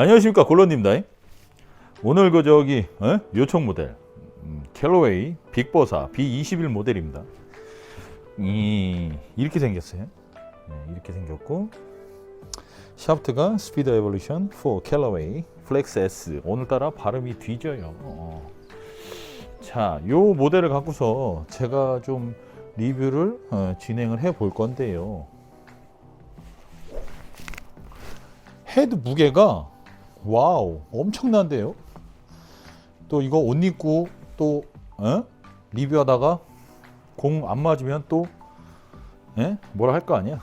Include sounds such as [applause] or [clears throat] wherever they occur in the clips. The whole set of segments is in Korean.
안녕하십니까 골런입니다. 오늘 그 저기 어? 요청 모델 음, 캘로웨이 빅버사 B21 모델입니다. 이 이렇게 생겼어요. 네, 이렇게 생겼고 샤프트가 스피드 에볼루션 4 캘로웨이 플렉스 S 오늘따라 발음이 뒤져요. 어. 자, 요 모델을 갖고서 제가 좀 리뷰를 어, 진행을 해 볼 건데요. 헤드 무게가 와우 엄청난데요. 또 이거 옷 입고 또 어? 리뷰하다가 공 안 맞으면 또 예? 뭐라 할 거 아니야.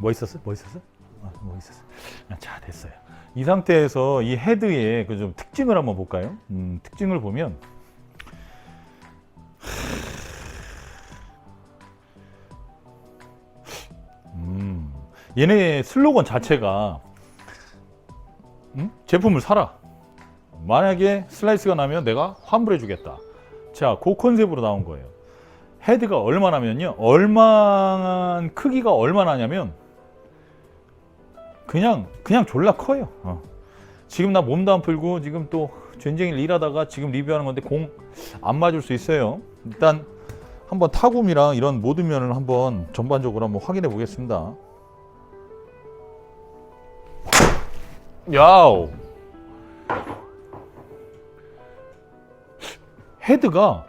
뭐 있었어? 뭐 있었어? 아, 뭐 있었어? 아, 자 됐어요. 이 상태에서 이 헤드의 그 좀 특징을 한번 볼까요? 음, 특징을 보면 얘네 슬로건 자체가 음? 제품을 사라. 만약에 슬라이스가 나면 내가 환불해 주겠다. 자, 그 컨셉으로 나온 거예요. 헤드가 얼마나면요? 얼마나 크기가 얼마나냐면 그냥 그냥 졸라 커요. 어. 지금 나 몸도 안 풀고 지금 또 전쟁일 일하다가 지금 리뷰하는 건데 공 안 맞을 수 있어요. 일단 한번 타곰이랑 이런 모든 면을 한번 전반적으로 한번 확인해 보겠습니다. 야우. 헤드가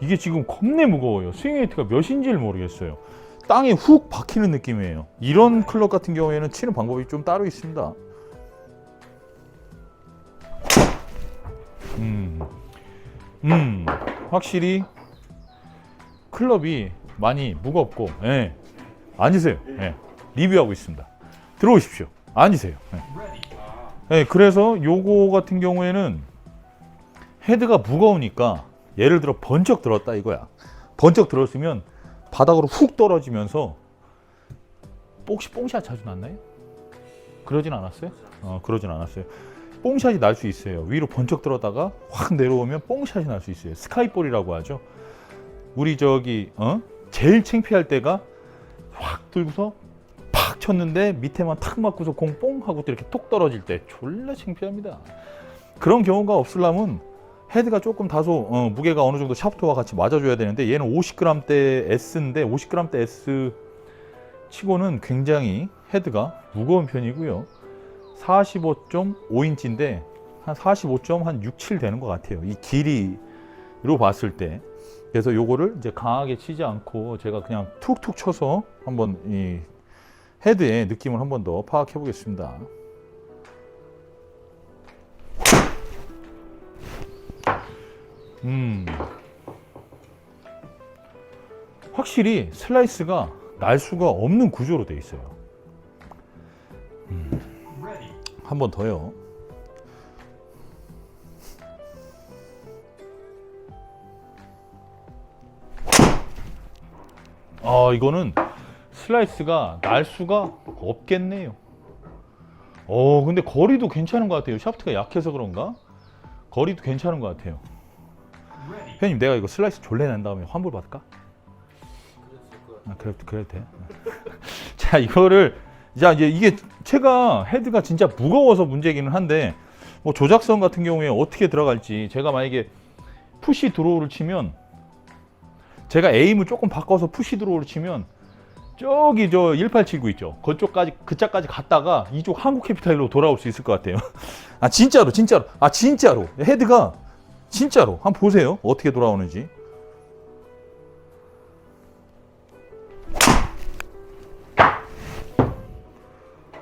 이게 지금 겁내 무거워요. 스윙 웨이트가 몇인지를 모르겠어요. 땅에 훅 박히는 느낌이에요. 이런 클럽 같은 경우에는 치는 방법이 좀 따로 있습니다. 음, 음, 확실히 클럽이 많이 무겁고, 예. 앉으세요. 예. 리뷰하고 있습니다. 들어오십시오. 앉으세요. 예. 예, 그래서 요거 같은 경우에는 헤드가 무거우니까 예를 들어 번쩍 들었다 이거야. 번쩍 들었으면 바닥으로 훅 떨어지면서 혹시 뽕샷 자주 났나요? 그러진 않았어요? 어, 그러진 않았어요. 뽕샷이 날 수 있어요. 위로 번쩍 들었다가 확 내려오면 뽕샷이 날 수 있어요. 스카이볼이라고 하죠. 우리 저기 어? 제일 창피할 때가 확 들고서 팍 쳤는데 밑에만 탁 맞고서 공 뽕 하고 또 이렇게 톡 떨어질 때 졸라 창피합니다. 그런 경우가 없으려면 헤드가 조금 다소 어, 무게가 어느 정도 샤프트와 같이 맞아줘야 되는데 얘는 50g대 S인데 50g대 S 치고는 굉장히 헤드가 무거운 편이고요. 45.5인치인데 한 45.6, 7 되는 것 같아요. 이 길이로 봤을 때. 그래서 요거를 이제 강하게 치지 않고 제가 그냥 툭툭 쳐서 한번 이 헤드의 느낌을 한 번 더 파악해 보겠습니다. 음. 확실히 슬라이스가 날 수가 없는 구조로 돼 있어요. 음. 한번 더요. 아, 이거는 슬라이스가 날 수가 없겠네요. 어, 근데 거리도 괜찮은 것 같아요. 샤프트가 약해서 그런가? 거리도 괜찮은 것 같아요. 형님, 내가 이거 슬라이스 졸래 낸 다음에 환불 받을까? 아, 그래도 그래도 돼. [laughs] 자, 이거를 자 이제 이게 제가 헤드가 진짜 무거워서 문제기는 한데 뭐 조작성 같은 경우에 어떻게 들어갈지 제가 만약에 푸시 드로우를 치면 제가 에임을 조금 바꿔서 푸시 드로우를 치면 저기 저 1879 있죠. 그쪽까지 그짝까지 갔다가 이쪽 한국 캐피탈로 돌아올 수 있을 것 같아요. [laughs] 아 진짜로 진짜로 아 진짜로 헤드가 진짜로 한번 보세요. 어떻게 돌아오는지.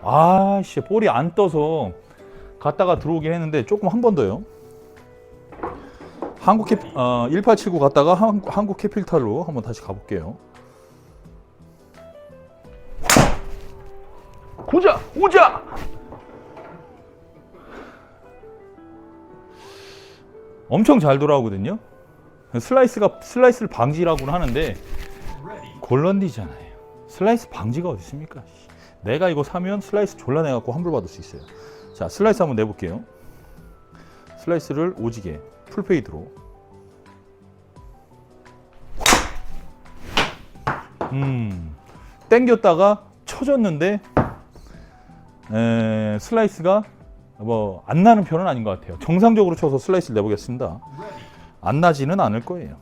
아씨 볼이 안 떠서 갔다가 들어오긴 했는데 조금 한 번 더요. 한국 캐 어, 1879 갔다가 한, 한국 캐피탈로 한번 다시 가볼게요. 고자 오자. 엄청 잘 돌아오거든요. 슬라이스가 슬라이스를 방지라고는 하는데 골런디잖아요. 슬라이스 방지가 어디 있습니까? 씨. 내가 이거 사면 슬라이스 졸라 내갖고 환불 받을 수 있어요. 자, 슬라이스 한번 내볼게요. 슬라이스를 오지게 풀페이드로. 음, 당겼다가 쳐졌는데 에, 슬라이스가 뭐 안 나는 편은 아닌 것 같아요. 정상적으로 쳐서 슬라이스를 내보겠습니다. 안 나지는 않을 거예요.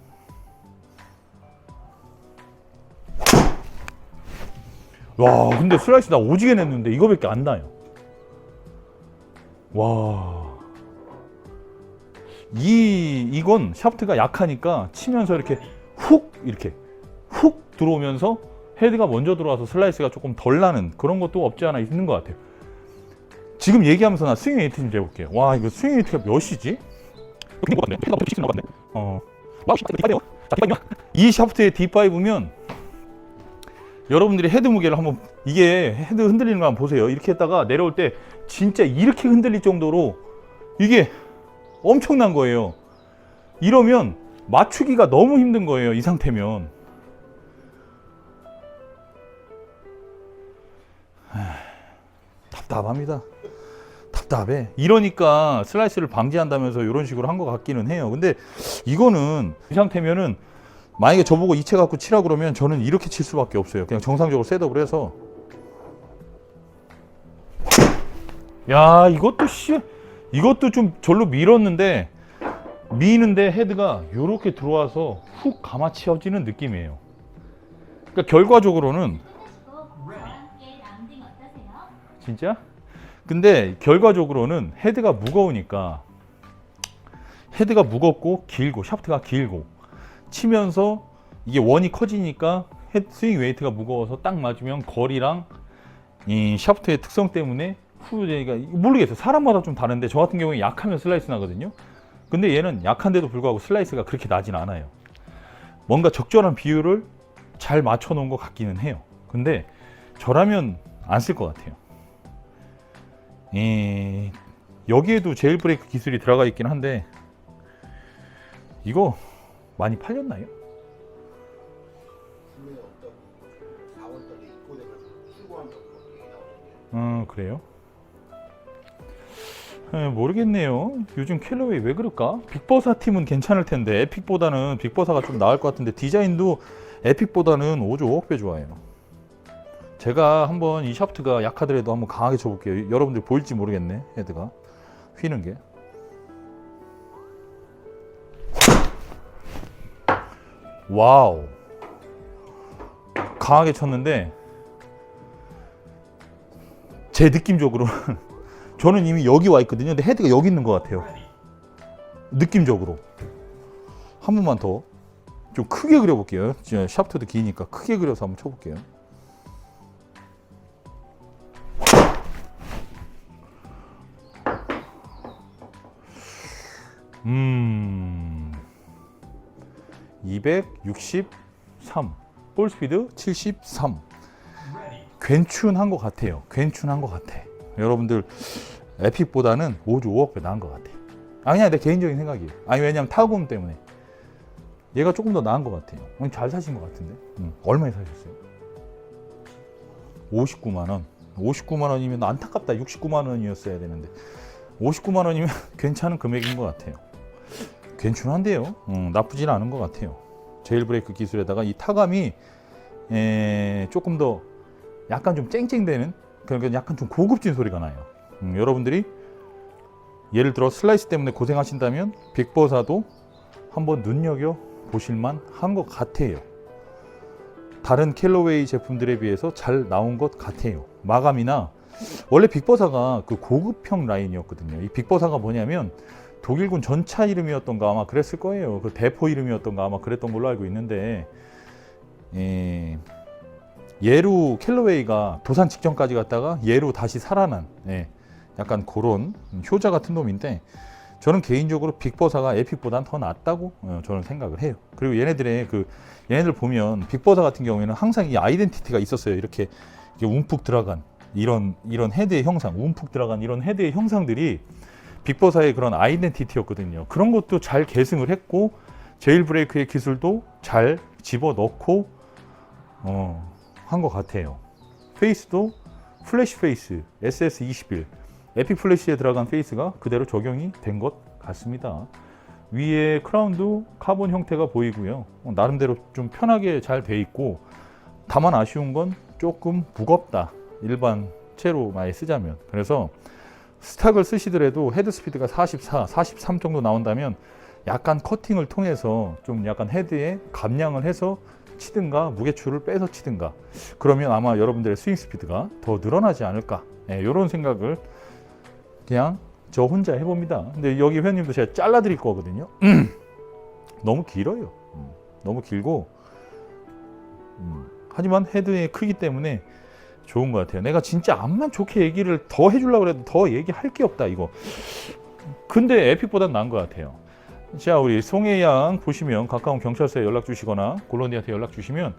와, 근데 슬라이스 나 오지게 냈는데 이거밖에 안 나요. 와. 이 이건 샤프트가 약하니까 치면서 이렇게 훅 이렇게 훅 들어오면서 헤드가 먼저 들어와서 슬라이스가 조금 덜 나는 그런 것도 없지 않아 있는 것 같아요. 지금 얘기하면서 나 스윙 좀 재볼게요. 와 이거 스윙 웨이트가 몇이지? 어. 이 샤프트의 D5면 여러분들이 헤드 무게를 한번 이게 헤드 흔들리는 거 한번 보세요. 이렇게 했다가 내려올 때 진짜 이렇게 흔들릴 정도로 이게 엄청난 거예요. 이러면 맞추기가 너무 힘든 거예요. 이 상태면. 하, 답답합니다. 답답해. 이러니까 슬라이스를 방지한다면서 이런 식으로 한 것 같기는 해요. 근데 이거는 이 상태면은 만약에 저보고 이체 갖고 치라 그러면 저는 이렇게 칠 수밖에 없어요. 그냥 정상적으로 셋업을 해서. 야, 이것도 씨, 이것도 좀 절로 밀었는데 미는데 헤드가 이렇게 들어와서 훅 감아치워지는 느낌이에요. 그러니까 결과적으로는? 진짜? 근데 결과적으로는 헤드가 무거우니까 헤드가 무겁고 길고 샤프트가 길고 치면서 이게 원이 커지니까 헤드 스윙 웨이트가 무거워서 딱 맞으면 거리랑 이 샤프트의 특성 때문에 후제가 모르겠어요. 사람마다 좀 다른데 저 같은 경우에 약하면 슬라이스 나거든요. 근데 얘는 약한데도 불구하고 슬라이스가 그렇게 나진 않아요. 뭔가 적절한 비율을 잘 맞춰 놓은 것 같기는 해요. 근데 저라면 안 쓸 것 같아요. 이 여기에도 제일 브레이크 기술이 들어가 있긴 한데 이거 많이 팔렸나요? 분명히 없다고 4월달에 입고돼가지고 출고한다고 막 얘기 나오던데 음 그래요? 에, 모르겠네요. 요즘 캘러웨이 왜 그럴까? 빅버사 팀은 괜찮을 텐데 에픽보다는 빅버사가 좀 나을 것 같은데 디자인도 에픽보다는 5조 5억 배 좋아해요. 제가 한번 이 샤프트가 약하더라도 한번 강하게 쳐볼게요. 여러분들 보일지 모르겠네 헤드가 휘는 게. 와우. 강하게 쳤는데 제 느낌적으로 [laughs] 저는 이미 여기 와 있거든요. 근데 헤드가 여기 있는 것 같아요. 느낌적으로 한 번만 더 좀 크게 그려볼게요. 샤프트도 기니까 크게 그려서 한번 쳐볼게요. 음, 263. 볼 스피드 73. 괜춘한 것 같아요. 괜춘한 것 같아. 여러분들 에픽보다는 5조 5억 배 나은 것 같아. 아니야 내 개인적인 생각이에요. 아니 왜냐면 타구음 때문에 얘가 조금 더 나은 것 같아요. 아니, 잘 사신 것 같은데. 응. 얼마에 사셨어요? 59만 원. 59만 원이면 안타깝다. 69만 원이었어야 되는데 59만 원이면 [laughs] 괜찮은 금액인 것 같아요. 괜찮은데요. 음, 나쁘진 않은 것 같아요. 제일 브레이크 기술에다가 이 타감이 에, 조금 더 약간 좀 쨍쨍대는 그러니까 약간 좀 고급진 소리가 나요. 음, 여러분들이 예를 들어 슬라이스 때문에 고생하신다면 빅버사도 한번 눈여겨 보실만 한 것 같아요. 다른 캘러웨이 제품들에 비해서 잘 나온 것 같아요. 마감이나 원래 빅버사가 그 고급형 라인이었거든요. 이 빅버사가 뭐냐면 독일군 전차 이름이었던가 아마 그랬을 거예요. 그 대포 이름이었던가 아마 그랬던 걸로 알고 있는데 예, 예루 캘러웨이가 도산 직전까지 갔다가 예루 다시 살아난 예, 약간 그런 효자 같은 놈인데 저는 개인적으로 빅버사가 에픽보단 더 낫다고 어, 저는 생각을 해요. 그리고 얘네들의 그 얘네들 보면 빅버사 같은 경우에는 항상 이 아이덴티티가 있었어요. 이렇게, 이렇게 움푹 들어간 이런 이런 헤드의 형상, 움푹 들어간 이런 헤드의 형상들이 빅버사의 그런 아이덴티티였거든요. 그런 것도 잘 계승을 했고 제일 브레이크의 기술도 잘 집어 넣고 어, 한 것 같아요. 페이스도 플래시 페이스 SS21 에픽 플래시에 들어간 페이스가 그대로 적용이 된 것 같습니다. 위에 크라운도 카본 형태가 보이고요. 어, 나름대로 좀 편하게 잘 돼 있고 다만 아쉬운 건 조금 무겁다. 일반 채로 많이 쓰자면. 그래서 스탁을 쓰시더라도 헤드 스피드가 44, 43 정도 나온다면 약간 커팅을 통해서 좀 약간 헤드에 감량을 해서 치든가 무게추를 빼서 치든가. 그러면 아마 여러분들의 스윙 스피드가 더 늘어나지 않을까. 이런 생각을 그냥 저 혼자 해봅니다. 근데 여기 회원님도 제가 잘라 드릴 거거든요. [clears throat] 너무 길어요. 음, 너무 길고 음, 하지만 헤드의 크기 때문에 좋은 것 같아요. 내가 진짜 암만 좋게 얘기를 더 해주려고 해도 더 얘기할 게 없다 이거. 근데 에픽보단 나은 것 같아요. 자 우리 송혜 양 보시면 가까운 경찰서에 연락 주시거나 골론디한테 연락 주시면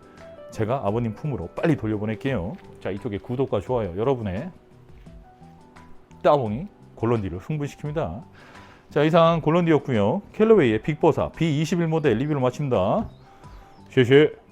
제가 아버님 품으로 빨리 돌려보낼게요. 자 이쪽에 구독과 좋아요 여러분의 따봉이 골론디를 흥분시킵니다. 자 이상 골론디였고요. 캘러웨이의 빅버사 B21 모델 리뷰를 마칩니다. 쉐쉐